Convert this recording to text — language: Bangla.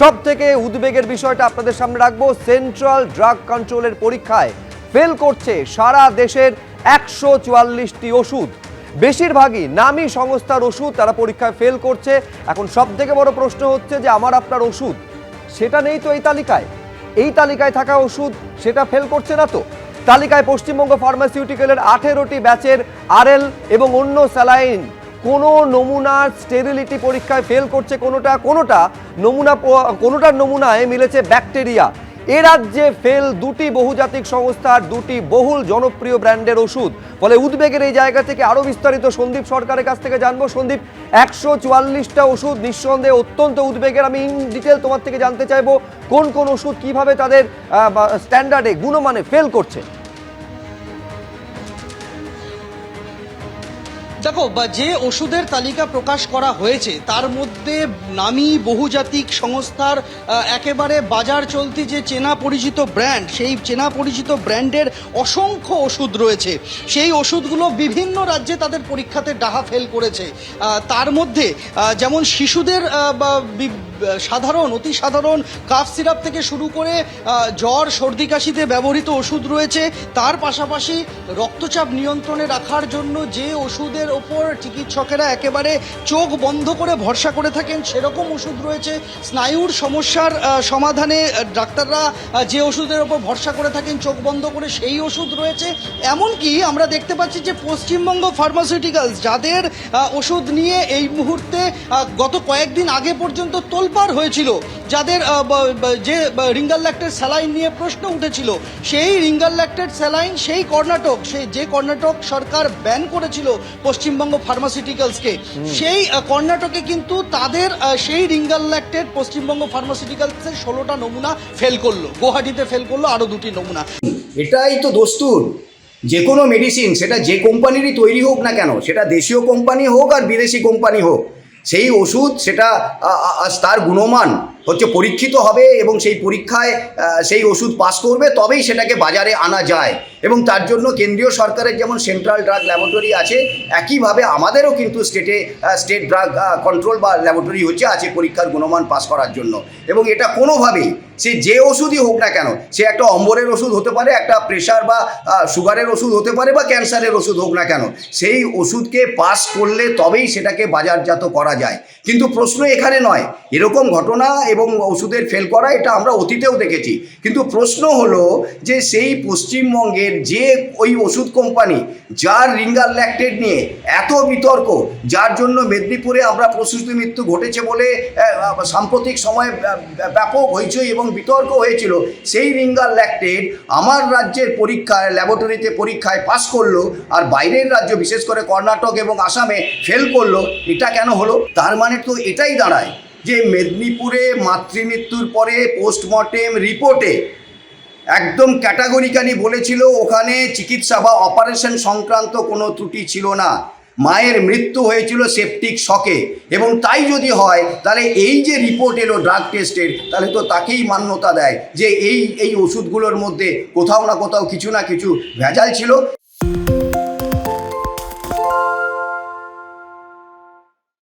সব থেকে উদ্বেগের বিষয়টা আপনাদের সামনে রাখব। সেন্ট্রাল ড্রাগ কন্ট্রোলের পরীক্ষায় ফেল করছে সারা দেশের একশো চুয়াল্লিশটি ওষুধ। বেশিরভাগই নামী সংস্থার ওষুধ তারা পরীক্ষায় ফেল করছে। এখন সব থেকে বড় প্রশ্ন হচ্ছে যে, আমার আপনার ওষুধ, সেটা নেই তো এই তালিকায়? এই তালিকায় থাকা ওষুধ, সেটা ফেল করছে না তো? তালিকায় পশ্চিমবঙ্গ ফার্মাসিউটিক্যালের আঠেরোটি ব্যাচের আরএল এবং অন্য স্যালাইন কোনো নমুনার স্টেরিলিটি পরীক্ষায় ফেল করছে কোনোটা কোনোটা নমুনা কোনোটার নমুনায় মিলেছে ব্যাকটেরিয়া এ রাজ্যে ফেল দুটি বহুজাতিক সংস্থার দুটি বহুল জনপ্রিয় ব্র্যান্ডের ওষুধ। ফলে উদ্বেগের এই জায়গা থেকে আরও বিস্তারিত সন্দীপ সরকারের কাছ থেকে জানব। সন্দীপ, একশো চুয়াল্লিশটা ওষুধ নিঃসন্দেহে অত্যন্ত উদ্বেগের। আমি ইন ডিটেল তোমার থেকে জানতে চাইব কোন কোন ওষুধ কীভাবে তাদের স্ট্যান্ডার্ডে গুণমানে ফেল করছে। দেখো, বা যে ওষুধের তালিকা প্রকাশ করা হয়েছে, তার মধ্যে নামি বহুজাতিক সংস্থার একেবারে বাজার চলতি যে চেনা পরিচিত ব্র্যান্ড, সেই চেনা পরিচিত ব্র্যান্ডের অসংখ্য ওষুধ রয়েছে। সেই ওষুধগুলো বিভিন্ন রাজ্যে তাদের পরীক্ষাতে ডাহা ফেল করেছে। তার মধ্যে যেমন শিশুদের সাধারণ, অতি সাধারণ কাফ সিরাপ থেকে শুরু করে জ্বর, সর্দি কাশিতে ব্যবহৃত ওষুধ রয়েছে। তার পাশাপাশি রক্তচাপ নিয়ন্ত্রণে রাখার জন্য যে ওষুধের ওপর চিকিৎসকেরা একেবারে চোখ বন্ধ করে ভরসা করে থাকেন, সেরকম ওষুধ রয়েছে। স্নায়ুর সমস্যার সমাধানে ডাক্তাররা যে ওষুধের ওপর ভরসা করে থাকেন, চোখ বন্ধ করে সেই ওষুধ রয়েছে। এমনকি আমরা দেখতে পাচ্ছি যে পশ্চিমবঙ্গ ফার্মাসিউটিক্যালস, যাদের ওষুধ নিয়ে এই মুহূর্তে গত কয়েকদিন আগে পর্যন্ত তোলপাড় হয়েছিল যাদের যে রিঙ্গাল ল্যাক্টেড স্যালাইন নিয়ে প্রশ্ন উঠেছিল সেই রিঙ্গাল ল্যাক্টেড স্যালাইন সেই কর্ণাটক সেই যে কর্ণাটক সরকার ব্যান করেছিল পশ্চিমবঙ্গ ফার্মাসিউটিক্যালসকে সেই কর্ণাটকে কিন্তু তাদের সেই রিঙ্গাল ল্যাক্টেড পশ্চিমবঙ্গ ফার্মাসিউটিক্যালসের ষোলোটা নমুনা ফেল করল গুয়াহাটিতে ফেল করল আরও দুটি নমুনা। এটাই তো দস্তুর। যে কোনো মেডিসিন সেটা যে কোম্পানিরই তৈরি হোক না কেন সেটা দেশীয় কোম্পানি হোক আর বিদেশি কোম্পানি হোক সেই ওষুধ সেটা তার গুণমান হচ্ছে পরীক্ষিত হবে এবং সেই পরীক্ষায় সেই ওষুধ পাস করবে, তবেই সেটাকে বাজারে আনা যায়। এবং তার জন্য কেন্দ্রীয় সরকারের যেমন সেন্ট্রাল ড্রাগ ল্যাবরেটরি আছে, একইভাবে আমাদেরও কিন্তু স্টেটে স্টেট ড্রাগ কন্ট্রোল বা ল্যাবরেটরি হচ্ছে, আছে পরীক্ষার গুণমান পাস করার জন্য। এবং এটা কোনোভাবেই সে যে ওষুধই হোক না কেন, সে একটা অম্বরের ওষুধ হতে পারে, একটা প্রেশার বা সুগারের ওষুধ হতে পারে বা ক্যান্সারের ওষুধ হোক না কেন, সেই ওষুধকে পাস করলে তবেই সেটাকে বাজারজাত করা যায়। কিন্তু প্রশ্ন এখানে নয়, এরকম ঘটনা এবং ওষুধের ফেল করা, এটা আমরা অতীতেও দেখেছি। কিন্তু প্রশ্ন হলো যে সেই পশ্চিমবঙ্গের যে ওই ওষুধ কোম্পানি যার রিঙ্গার ল্যাক্টেড নিয়ে এত বিতর্ক, যার জন্য মেদিনীপুরে আমরা প্রসূতি মৃত্যু ঘটেছে বলে সাম্প্রতিক সময়ে ব্য- ব্যাপক হইচই এবং বিতর্ক হয়েছিল, সেই রিঙ্গাল ল্যাক্টেড আমার রাজ্যের পরীক্ষায়, ল্যাবরেটরিতে পরীক্ষায় পাশ করল আর বাইরের রাজ্য, বিশেষ করে কর্ণাটক এবং আসামে ফেল করল। এটা কেন হলো? তার মানে তো এটাই দাঁড়ায় যে মেদিনীপুরে মাতৃমৃত্যুর পরে পোস্টমর্টেম রিপোর্টে একদম ক্যাটাগরিক্যালি বলেছিল ওখানে চিকিৎসা বা অপারেশন সংক্রান্ত কোনো ত্রুটি ছিল না। মায়ের মৃত্যু হয়েছিল সেপটিক শকে এবং তাই যদি হয়, তাহলে এই যে রিপোর্ট এলো ড্রাগ টেস্টের তাহলে তো তাকেই মান্যতা দেয় যে এই এই ওষুধগুলোর মধ্যে কোথাও না কোথাও কিছু না কিছু ভেজাল ছিল।